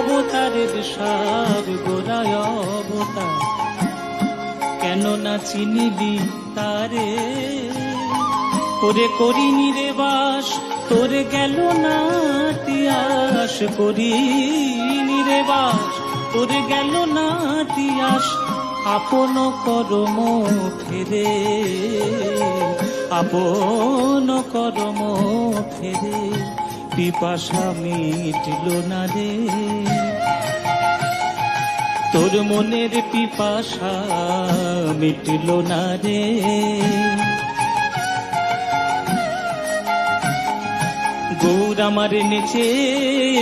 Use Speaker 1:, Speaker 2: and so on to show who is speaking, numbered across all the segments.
Speaker 1: অবতারের সার গোড়ায় অবতার। কেন না চিনিবি তারে? করে করিনি রে বাস, তোর গেল না তিয়াস, করিনি রে বাস, তোর গেল না তিয়াস, আপন করম ফেরে আপন করম ফেরে পিপাসা মিটল না রে। তোর মনের পিপাসা মিটল না রে। গৌর আমার নেচে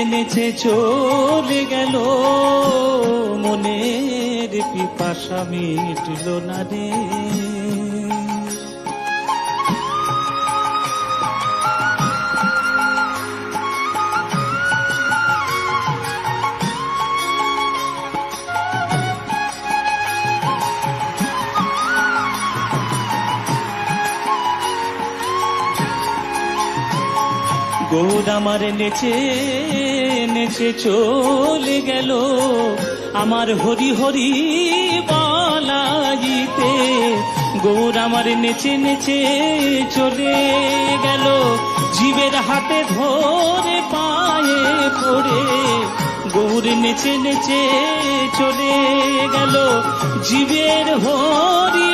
Speaker 1: নেচে চলে গেল। মনের পিপাসা মিটল না রে। গৌর আমার নেচে নেচে চলে গেল। আমার হরি হরি বলাইতে গৌর আমার নেচে নেচে চলে গেল। জীবের হাতে ধরে পায়ে পড়ে গৌর নেচে নেচে চলে গেল। জীবের হরি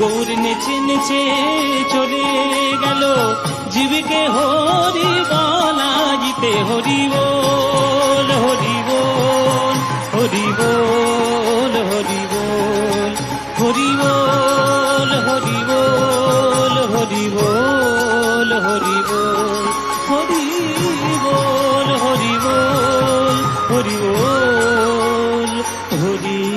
Speaker 1: গৌর নেচে নেচে চলে গেল জীবকে হরি বলাইতে হরি বল হরি বল হরি বল হরি বল হরি বল হরি বল হরি বল হরি বল হরি বল হরি বল হরি বল হরি